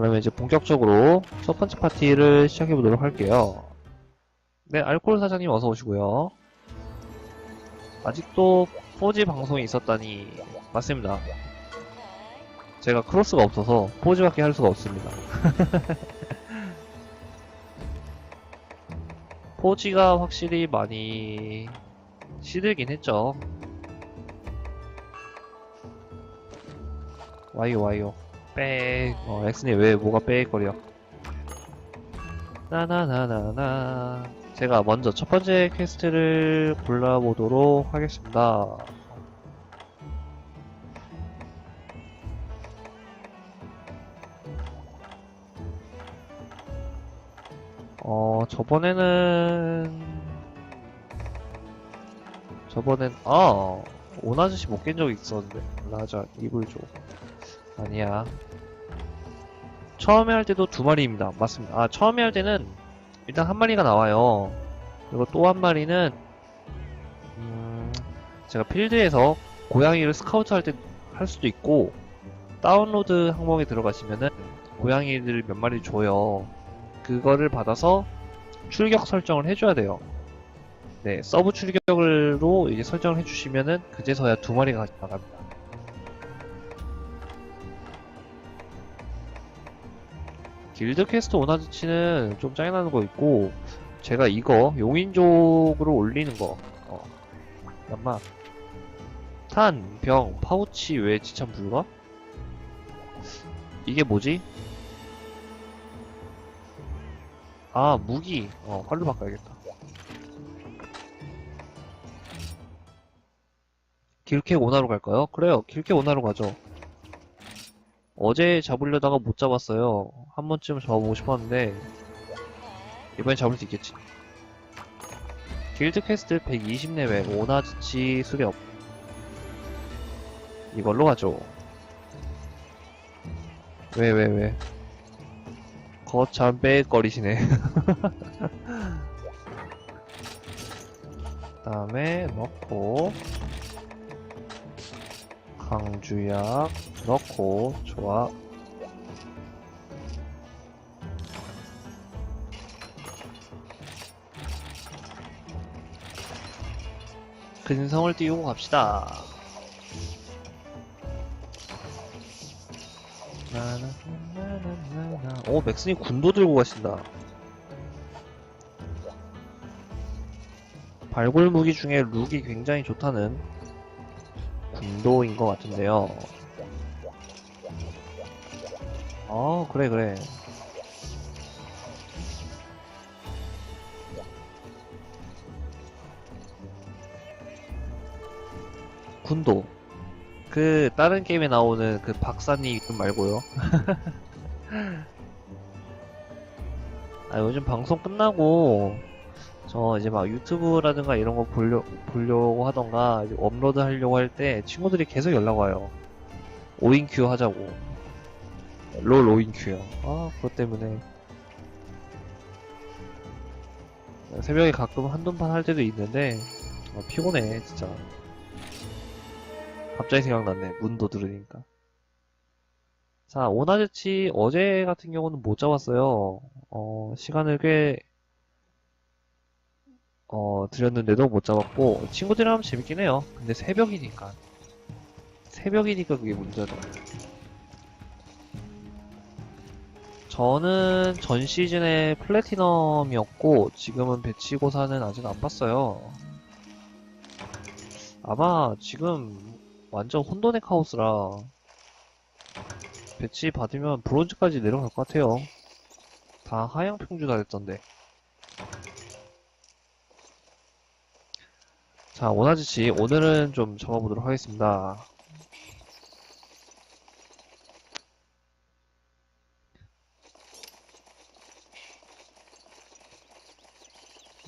그러면 이제 본격적으로 첫 번째 파티를 시작해 보도록 할게요. 네, 알코올 사장님 어서 오시고요. 아직도 4G 방송이 있었다니 맞습니다. 제가 크로스가 없어서 4G밖에 할 수가 없습니다. 4G가 확실히 많이 시들긴 했죠. 와이오 와이오 빽 어, 엑스님 왜 뭐가 빽거려? 나나나나나. 제가 먼저 첫 번째 퀘스트를 골라보도록 하겠습니다. 어 저번에는 저번엔 아 오나즈씨 못 깬적 있었는데. 라자 이불 줘 아니야. 처음에 할 때도 두 마리입니다. 맞습니다. 아 처음에 할 때는 일단 한 마리가 나와요. 그리고 또 한 마리는 음, 제가 필드에서 고양이를 스카우트 할 때 할 수도 있고 다운로드 항목에 들어가시면은 고양이들 몇 마리 줘요. 그거를 받아서 출격 설정을 해줘야 돼요. 네 서브 출격으로 이제 설정을 해주시면은 그제서야 두 마리가 나갑니다 길드 퀘스트 오나즈치는 좀 짜증나는 거 있고 제가 이거 용인족으로 올리는 거 어. 잠깐만 탄, 병, 파우치 외 지참 불가? 이게 뭐지? 아 무기 어 활로 바꿔야겠다 길캐 오나로 갈까요? 그래요 길캐 오나로 가죠 어제 잡으려다가 못 잡았어요. 한 번쯤 잡아보고 싶었는데 이번엔 잡을 수 있겠지. 길드 퀘스트 120레벨 오나즈치 수렵 이걸로 가죠. 왜 왜 왜? 거참 빽거리시네. 다음에 넣고 강주약 넣고 좋아 근성을 띄우고 갑시다. 오 맥스님 군도 들고 가신다 발굴 무기 중에 룩이 굉장히 좋다는 군도인 것 같은데요. 어, 그래, 그래. 군도. 그, 다른 게임에 나오는 그 박사님 이름 말고요. 아, 요즘 방송 끝나고, 저 이제 막 유튜브라든가 이런 거 보려, 보려고 하던가 업로드 하려고 할 때 친구들이 계속 연락 와요. 오인큐 하자고. 롤 오인큐요. 아, 그것 때문에. 새벽에 가끔 한두 판할 때도 있는데, 아, 피곤해, 진짜. 갑자기 생각났네, 문도 들으니까. 자, 오나즈치 어제 같은 경우는 못 잡았어요. 어, 시간을 꽤 어, 드렸는데도 못 잡았고, 친구들이랑 하면 재밌긴 해요. 근데 새벽이니까. 새벽이니까 그게 문제다. 저는 전 시즌에 플래티넘이었고, 지금은 배치고사는 아직 안 봤어요. 아마 지금 완전 혼돈의 카오스라, 배치 받으면 브론즈까지 내려갈 것 같아요. 다 하향 평준화 됐던데. 자, 오나지씨, 오늘은 좀 적어보도록 하겠습니다.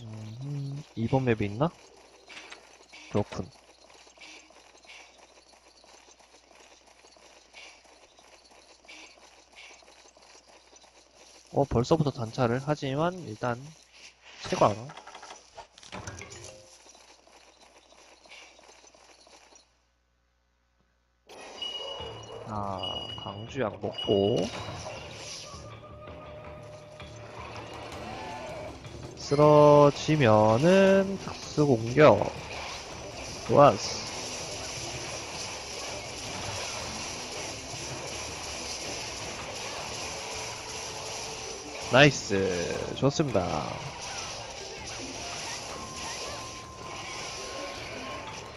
음, 2번 맵에 있나? 그렇군. 어 벌써부터 단차를 하지만 일단 최고 알아. 아 강주약 먹고. 쓰러지면은 특수공격. 좋았어. 나이스. 좋습니다.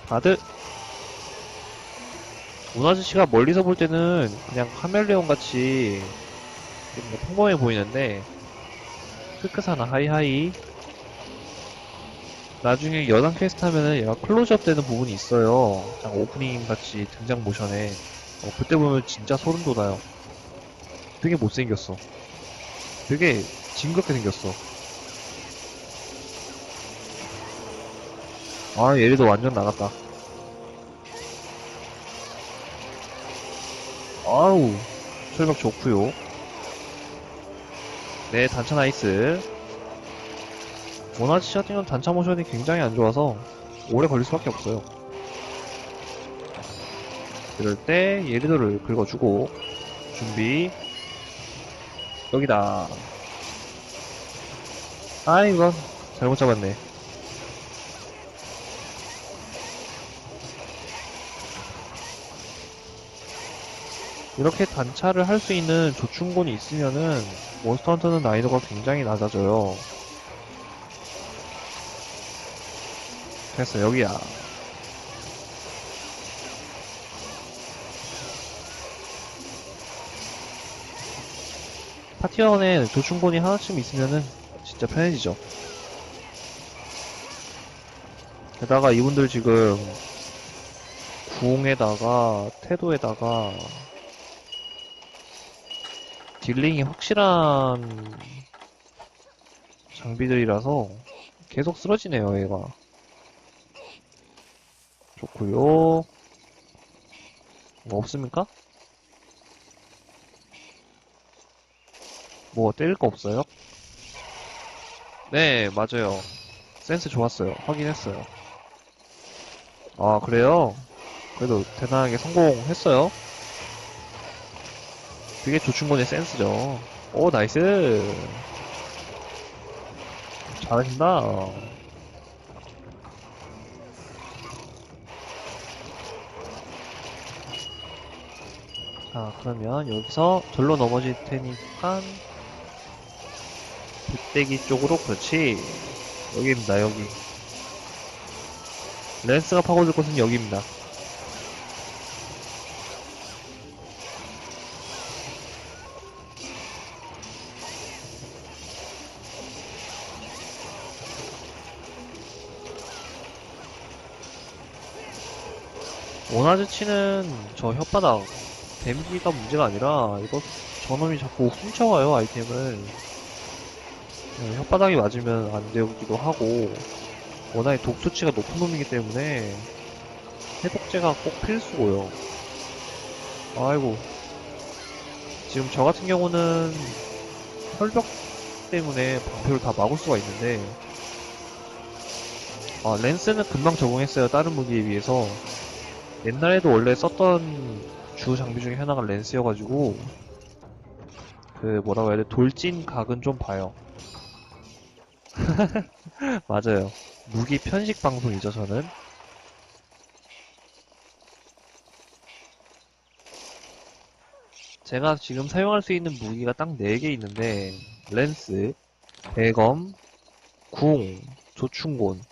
바드. 문아저씨가 멀리서 볼 때는 그냥 카멜레온 같이 평범해 보이는데, 크크사나 하이하이. 나중에 여당 퀘스트 하면은 얘가 클로즈업 되는 부분이 있어요. 오프닝 같이 등장 모션에. 어, 그때 보면 진짜 소름 돋아요. 되게 못생겼어. 되게 징그럽게 생겼어. 아, 얘리도 완전 나갔다. 아우, 철벽 좋구요. 네, 단차 나이스. 같은 경우는 단차 모션이 굉장히 안 좋아서 오래 걸릴 수밖에 없어요. 이럴 때 예리도를 긁어주고 준비 여기다. 아이고 잘못 잡았네. 이렇게 단차를 할 수 있는 조충곤이 있으면은 몬스터 헌터는 난이도가 굉장히 낮아져요. 됐어 여기야 파티원에 조충곤이 하나쯤 있으면은 진짜 편해지죠. 게다가 이분들 지금 궁에다가 태도에다가 딜링이 확실한 장비들이라서 계속 쓰러지네요, 얘가. 좋구요. 뭐 없습니까? 뭐 때릴 거 없어요? 네, 맞아요. 센스 좋았어요. 확인했어요. 아, 그래요? 그래도 대단하게 성공했어요. 그게 조충곤의 센스죠. 오, 나이스. 잘하신다. 자, 그러면 여기서 절로 넘어질 테니까 빗대기 쪽으로? 그렇지. 여기입니다 여기. 랜스가 파고들 곳은 여기입니다. 오나즈치는 저 혓바닥 데미지가 문제가 아니라 이거 저놈이 자꾸 훔쳐와요 아이템을 네, 혓바닥이 맞으면 안 되기도 하고 워낙에 독수치가 높은 놈이기 때문에 해독제가 꼭 필수고요. 아이고. 지금 저 같은 경우는 혈벽 때문에 방패를 다 막을 수가 있는데 아 랜스는 금방 적응했어요 다른 무기에 비해서. 옛날에도 원래 썼던 주 장비 중에 하나가 랜스여가지고 그 뭐라고 해야 돼? 돌진 각은 좀 봐요 맞아요. 무기 편식 방송이죠, 저는. 제가 지금 사용할 수 있는 무기가 딱 4개 있는데, 랜스, 대검, 궁, 조충곤.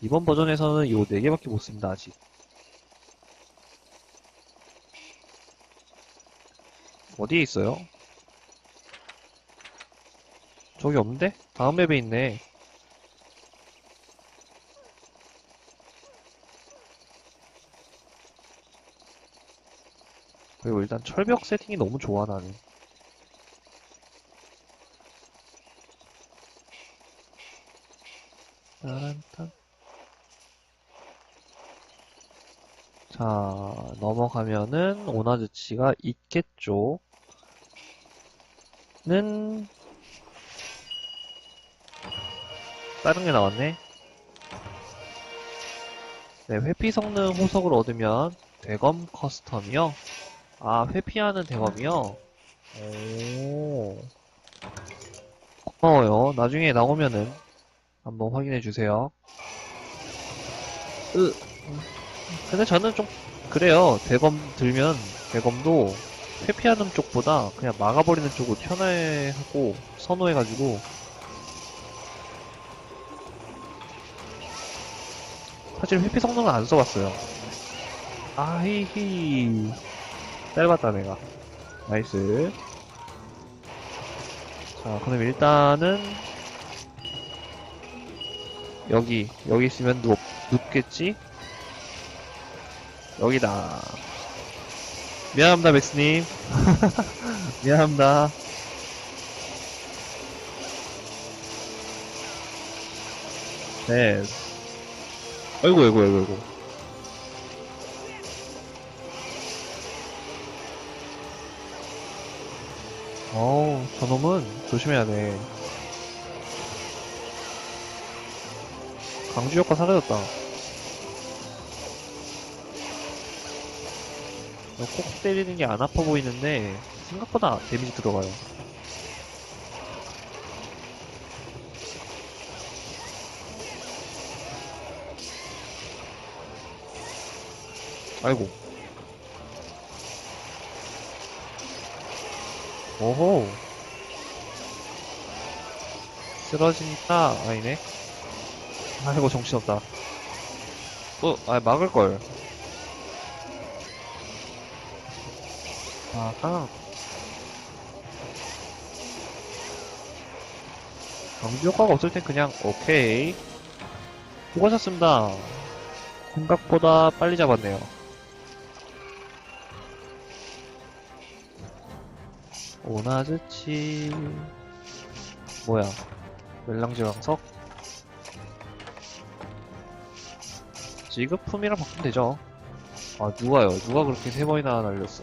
이번 버전에서는 이 4개밖에 못 씁니다, 아직. 어디에 있어요? 저기 없는데? 다음 맵에 있네. 그리고 일단 철벽 세팅이 너무 좋아 나는. 따란딴. 자 넘어가면은 오나즈치가 있겠죠. 는. 다른 게 나왔네. 네 회피 성능 호석을 얻으면 대검 커스텀이요 아, 회피하는 대검이요? 오. 고마워요. 나중에 나오면은 한번 확인해 주세요. 으, 근데 저는 좀 그래요. 대검 들면 대검도 회피하는 쪽보다 그냥 막아버리는 쪽을 편해하고 선호해가지고 사실 회피 성능은 안 써봤어요. 아히히 짧았다 내가. 나이스. 자 그럼 일단은 여기 여기 있으면 눕, 눕겠지? 여기다. 미안합니다, 맥스님. 미안합니다. 네. 아이고, 아이고, 아이고, 아이고. 어우, 저놈은 조심해야 돼. 강주 효과 사라졌다. 어, 콕 때리는 게 안 아파 보이는데 생각보다 데미지 들어가요. 아이고. 오호. 쓰러진다. 아니네. 아이고, 정신없다. 어, 아, 막을걸. 아하. 강주 효과가 없을 땐 그냥, 오케이. 수고하셨습니다. 생각보다 빨리 잡았네요. 오나즈치. 뭐야. 멜랑지왕석? 지급품이랑 바꾸면 되죠. 아, 누가요? 누가 그렇게 세 번이나 날렸어?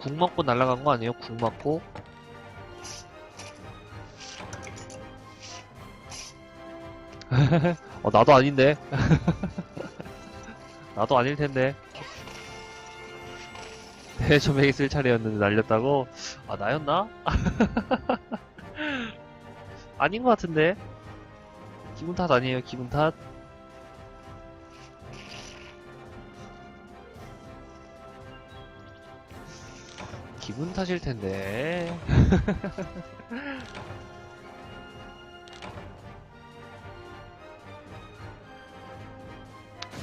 국 맞고 날아간 거 아니에요? 국 맞고? 어, 나도 아닌데. 나도 아닐 텐데. 대점에 있을 차례였는데 날렸다고? 아, 나였나? 아닌 것 같은데. 기분 탓 아니에요, 기분 탓. 기분 탓일 텐데.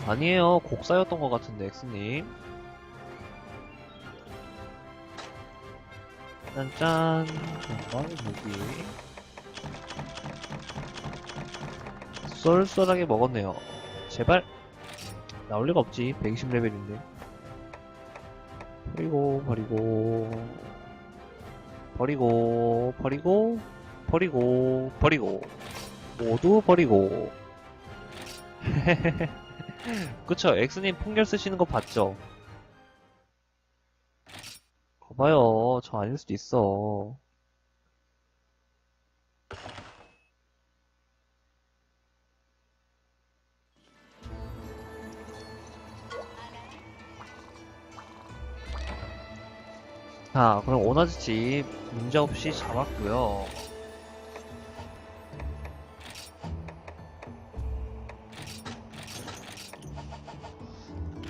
아니에요. 곡사였던 것 같은데, 엑스님. 짠짠. 잠깐, 여기. 쏠쏠하게 먹었네요. 제발. 나올 리가 없지. 120레벨인데. 버리고, 버리고. 버리고, 버리고, 버리고, 버리고. 모두 버리고. 그쵸, 엑스님 폭렬 쓰시는 거 봤죠? 거봐요, 저 아닐 수도 있어. 자, 그럼 오나즈집 문제없이 잡았고요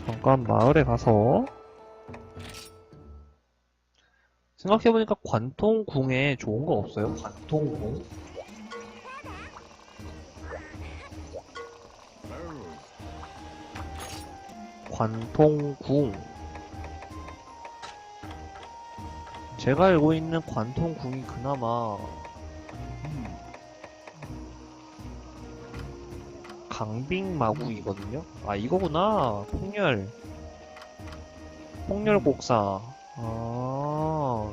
잠깐 마을에 가서 생각해보니까 관통궁에 좋은 거 없어요? 관통궁? 관통궁 제가 알고 있는 관통궁이 그나마 강빙마구이거든요? 아 이거구나. 폭렬. 폭렬 곡사. 아.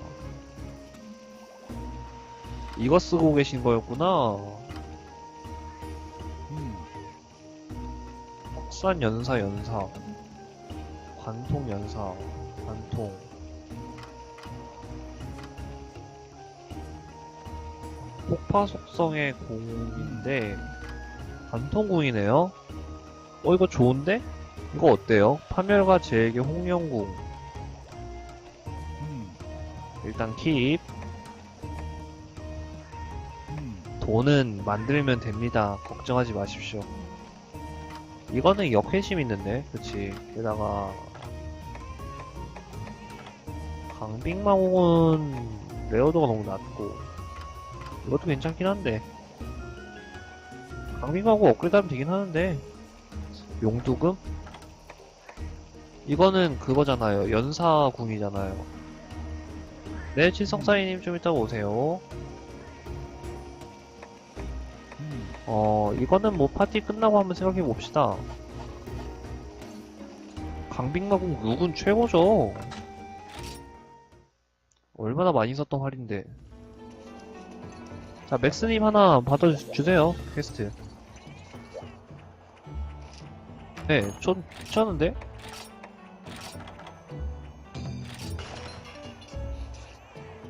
이거 쓰고 계신 거였구나. 확산 연사 연사. 관통 연사 관통. 폭파 속성의 공인데 관통궁이네요. 어 이거 좋은데? 이거 어때요? 파멸과 제에게 홍련궁 일단 킵. 돈은 만들면 됩니다. 걱정하지 마십시오. 이거는 역회심 있는데, 그치. 게다가, 강빙마공은 레어도가 너무 낮고, 이것도 괜찮긴 한데, 강빙마공 업그레이드 하면 되긴 하는데, 용두금? 이거는 그거잖아요. 연사궁이잖아요. 네, 칠성사이님 좀 이따 오세요. 어, 이거는 뭐 파티 끝나고 한번 생각해 봅시다. 강빙마공 6은 최고죠. 얼마나 많이 썼던 활인데. 자, 맥스님 하나 받아주세요. 퀘스트. 네, 좀 괜찮은데?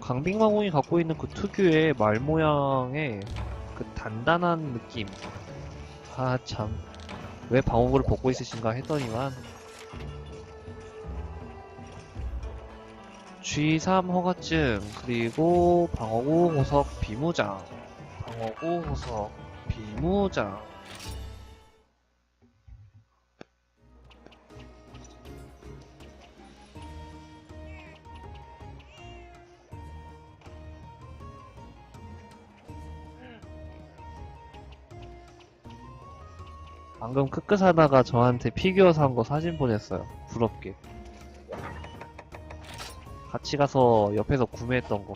강빙마공이 갖고 있는 그 특유의 말 모양의 그 단단한 느낌. 아, 참. 왜 방어구를 벗고 있으신가 했더니만. G3 허가증, 그리고 방어구 호석 비무장. 방어구 호석 비무장. 방금 크크 사다가 저한테 피규어 산 거 사진 보냈어요. 부럽게. 같이 가서 옆에서 구매했던 거.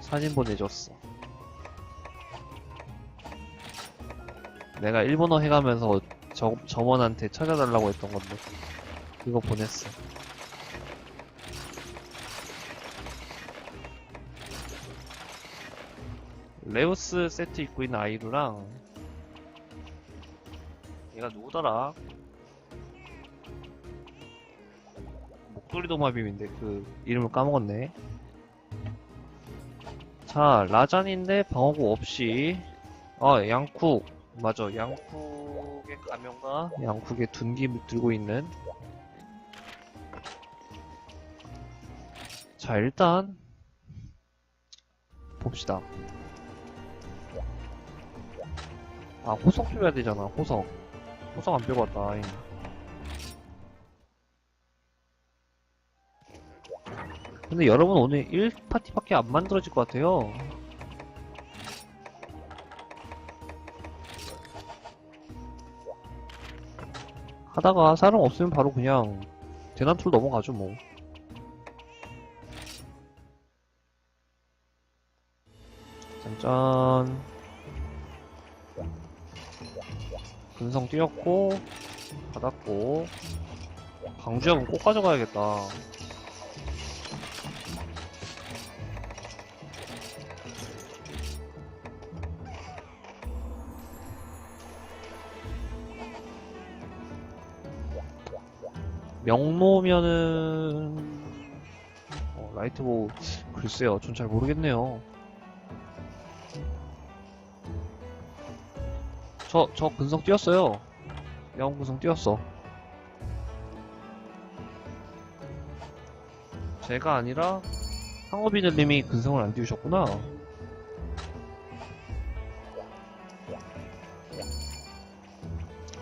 사진 보내줬어. 내가 일본어 해가면서 저, 점원한테 찾아달라고 했던 건데. 그거 보냈어. 레오스 세트 입고 있는 아이루랑 얘가 누구더라? 목소리 도마빔인데 그 이름을 까먹었네. 자, 라잔인데 방어구 없이 아, 양쿡. 맞아. 양쿡의 가면과 양쿡의 둔기 들고 있는 자, 일단 봅시다. 아, 호석 줘야 되잖아. 호석. 호성 안 빼고 왔다. 아잉. 근데 여러분 오늘 1파티밖에 안 만들어질 것 같아요. 하다가 사람 없으면 바로 그냥 대난툴 넘어가죠 뭐. 짠짠. 근성 뛰었고 받았고. 강주역은 꼭 가져가야겠다. 명모면은 어, 라이트보 글쎄요. 전 잘 모르겠네요 저, 저 근성 뛰었어요. 야옹 근성 뛰었어. 제가 아니라 상어비늘님이 근성을 안 띄우셨구나.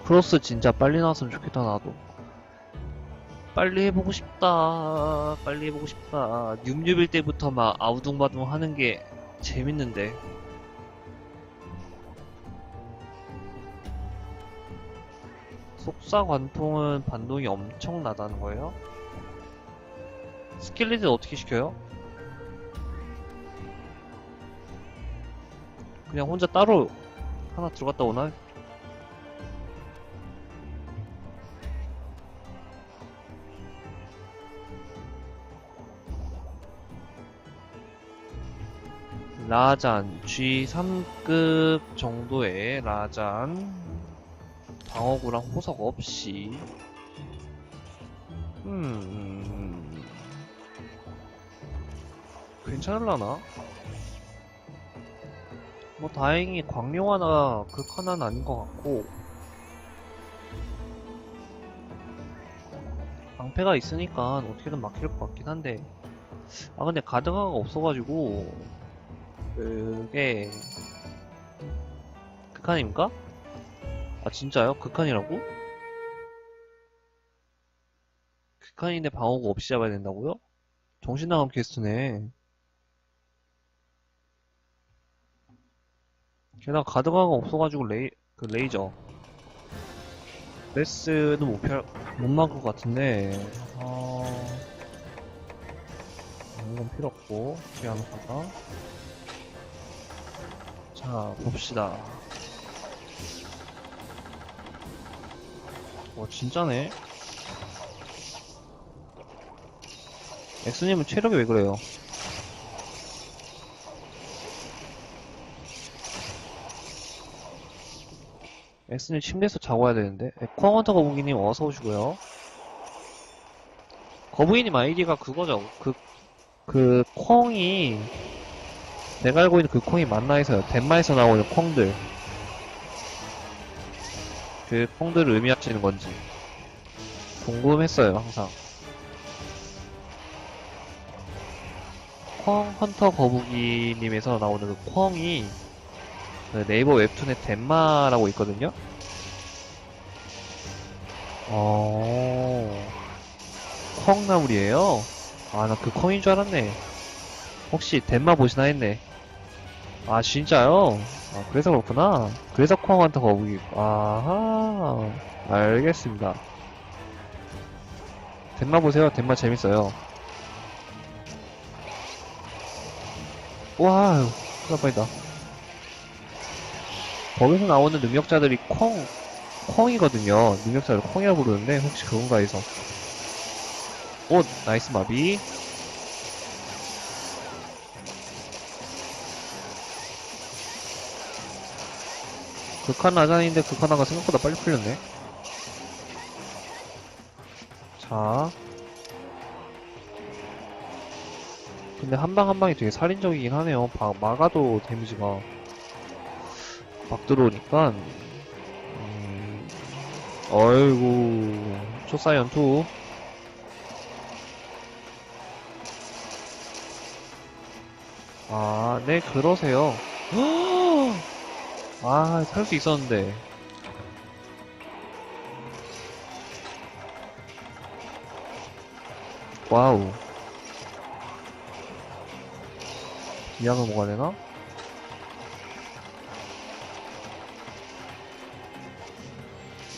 크로스 진짜 빨리 나왔으면 좋겠다 나도. 빨리 해보고 싶다. 빨리 해보고 싶다. 뉴뮤빌 때부터 막 아우둥바둥 하는 게 재밌는데. 속사 관통은 반동이 엄청나다는 거예요? 스킬리드 어떻게 시켜요? 그냥 혼자 따로 하나 들어갔다 오나? 라잔 G3급 정도의 라잔 방어구랑 호석 없이. 음. 괜찮을라나? 뭐 다행히 광룡 하나 극 하나는 아닌 것 같고. 방패가 있으니까 어떻게든 막힐 것 같긴 한데. 아 근데 가드가가 없어가지고. 그게 극한입니까? 아 진짜요? 극한이라고? 극한인데 방어구 없이 잡아야 된다고요? 정신 나간 퀘스트네. 게다가 가드가가 없어가지고 레이 그 레이저 레스는 못, 펼, 못 막을 것 같은데 어... 이건 필요 없고 피아노카가 자 봅시다 와 진짜네. 엑스님은 체력이 왜 그래요? 엑스님 침대에서 자고 와야 되는데. 에, 콩헌터 거북이님 어서 오시고요. 거북이님 아이디가 그거죠. 그, 그 콩이 내가 알고 있는 그 콩이 맞나 해서요. 덴마에서 나오는 콩들 그 콩들을 의미하시는 건지 궁금했어요 항상 콩 헌터 거북이님에서 나오는 그 콩이 그 네이버 웹툰에 덴마라고 있거든요. 어, 콩나물이에요. 아, 나 그 콩인 줄 알았네. 혹시 덴마 보시나 했네. 아, 진짜요? 아, 그래서 그렇구나. 그래서 콩한테 거북이. 아하, 알겠습니다. 덴마 보세요. 덴마 재밌어요. 와, 큰일 날 뻔했다. 거기서 나오는 능력자들이 콩, 콩이거든요. 능력자를 콩이라고 부르는데, 혹시 그건가 해서. 오, 나이스 마비. 극한 라잔인데 극한화가 생각보다 빨리 풀렸네. 자. 근데 한 방 한 방이 되게 살인적이긴 하네요. 바- 막아도 데미지가. 막 들어오니까 음, 어이구 초사연 투 아, 네, 그러세요. 아, 살 수 있었는데. 와우. 이 약을 먹어야 되나?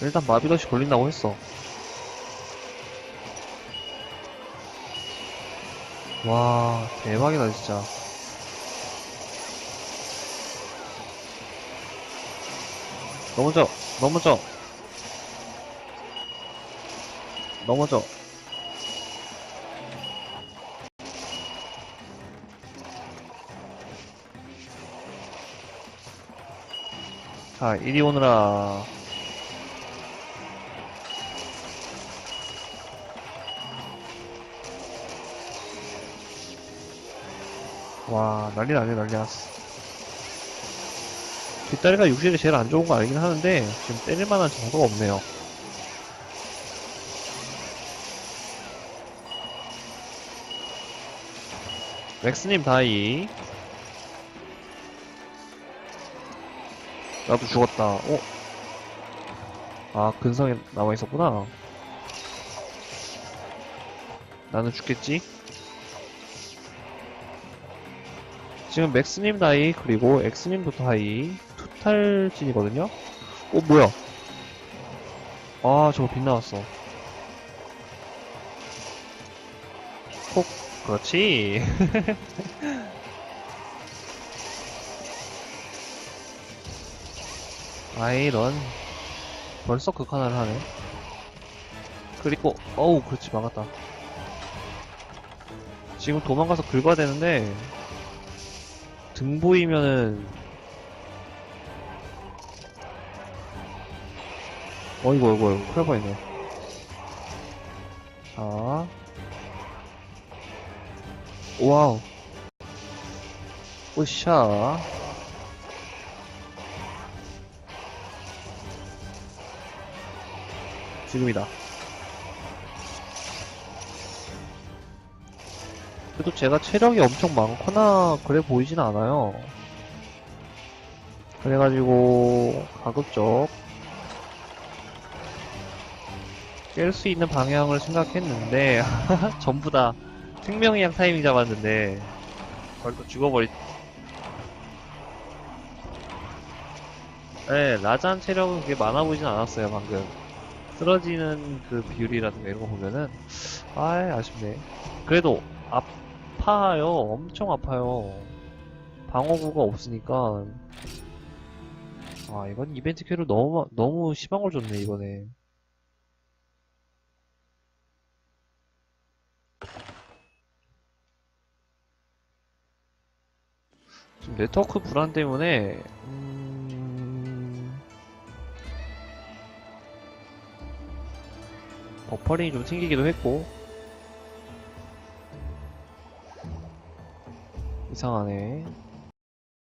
일단 마비덧이 걸린다고 했어. 와, 대박이다, 진짜. 넘어져, 넘어져. 넘어져. 자, 이리 오너라. 와, 난리 나네, 난리 났어. 뒷다리가 육실이 제일 안 좋은 거 알긴 하는데, 지금 때릴 만한 정도가 없네요. 맥스님 다이. 나도 죽었다. 어? 아, 근성에 남아있었구나. 나는 죽겠지? 지금 맥스님 다이, 그리고 엑스님도 다이, 투 탈진이거든요? 어, 뭐야? 아, 저거 빗나왔어. 콕, 그렇지. 아이런. 벌써 극한을 하네. 그리고, 어우, 그렇지, 막았다. 지금 도망가서 긁어야 되는데, 등 보이면은 어이구 어이구 어이구 큰일 뻔했네. 자. 와우. 오샤 지금이다. 그래도 제가 체력이 엄청 많거나 그래 보이진 않아요. 그래가지고 가급적 깰 수 있는 방향을 생각했는데 전부 다 생명의학 타이밍 잡았는데 또 죽어버리. 네, 라잔 체력은 그게 많아 보이진 않았어요 방금. 쓰러지는 그 비율이라든가 이런 거 보면은 아 아쉽네. 그래도 아파요. 엄청 아파요. 방어구가 없으니까. 아, 이건 이벤트 큐를 너무, 너무 심한 걸 줬네, 이번에. 지금 네트워크 불안 때문에, 음... 버퍼링이 좀 생기기도 했고, 이상하네.